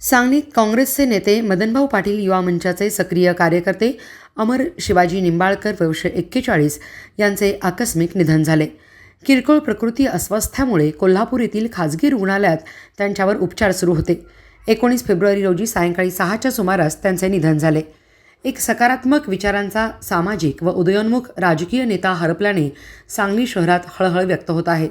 सांगलीत काँग्रेसचे नेते मदनभाऊ पाटील युवा मंचाचे सक्रिय कार्यकर्ते अमर शिवाजी निंबाळकर वर्ष एक्केचाळीस यांचे आकस्मिक निधन झाले. किरकोळ प्रकृती अस्वस्थ्यामुळे कोल्हापूर येथील खाजगी रुग्णालयात त्यांच्यावर उपचार सुरू होते. एकोणीस फेब्रुवारी रोजी सायंकाळी सहाच्या सुमारास त्यांचे निधन झाले. एक सकारात्मक विचारांचा सामाजिक व उदयोन्मुख राजकीय नेता हरपल्याने सांगली शहरात हळहळ व्यक्त होत आहे.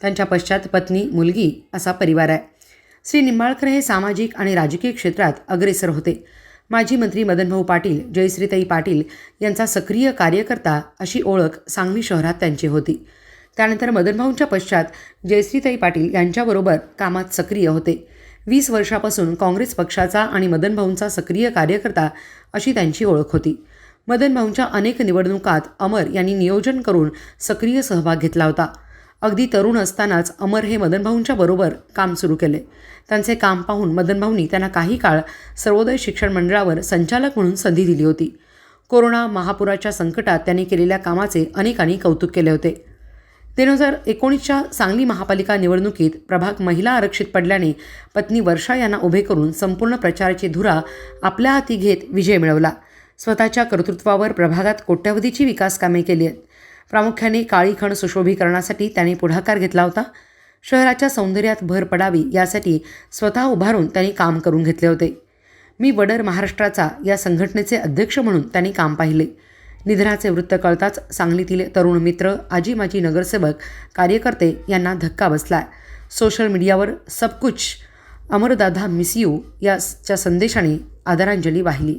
त्यांच्या पश्चात पत्नी मुलगी असा परिवार आहे. श्री निंबाळकर हे सामाजिक आणि राजकीय क्षेत्रात अग्रेसर होते. माजी मंत्री मदनभाऊ पाटील जयश्रीताई पाटील यांचा सक्रिय कार्यकर्ता अशी ओळख सांगली शहरात त्यांची होती. त्यानंतर मदनभाऊंच्या पश्चात जयश्रीताई पाटील यांच्याबरोबर कामात सक्रिय होते. वीस वर्षापासून काँग्रेस पक्षाचा आणि मदनभाऊंचा सक्रिय कार्यकर्ता अशी त्यांची ओळख होती. मदनभाऊंच्या अनेक निवडणुकात अमर यांनी नियोजन करून सक्रिय सहभाग घेतला होता. अगदी तरुण असतानाच अमर हे मदनभाऊंच्या बरोबर काम सुरू केले. त्यांचे काम पाहून मदनभाऊंनी त्यांना काही काळ सर्वोदय शिक्षण मंडळावर संचालक म्हणून संधी दिली होती. कोरोना महापुराच्या संकटात त्यांनी केलेल्या कामाचे अनेकांनी कौतुक केले होते. दोन हजार एकोणीसच्या सांगली महापालिका निवडणुकीत प्रभाग महिला आरक्षित पडल्याने पत्नी वर्षा यांना उभे करून संपूर्ण प्रचाराची धुरा आपल्या हाती घेत विजय मिळवला. स्वतःच्या कर्तृत्वावर प्रभागात कोट्यवधीची विकास कामे केली आहेत. प्रामुख्याने काळीखण सुशोभीकरणासाठी त्यांनी पुढाकार घेतला होता. शहराच्या सौंदर्यात भर पडावी यासाठी स्वतः उभारून त्यांनी काम करून घेतले होते. मी वडर महाराष्ट्राचा या संघटनेचे अध्यक्ष म्हणून त्यांनी काम पाहिले. निधनाचे वृत्त कळताच सांगलीतील तरुण मित्र आजी माजी नगरसेवक कार्यकर्ते यांना धक्का बसला सोशल मीडियावर सबकुछ अमरदादा मिस यू याच्या संदेशाने आदरांजली वाहिली.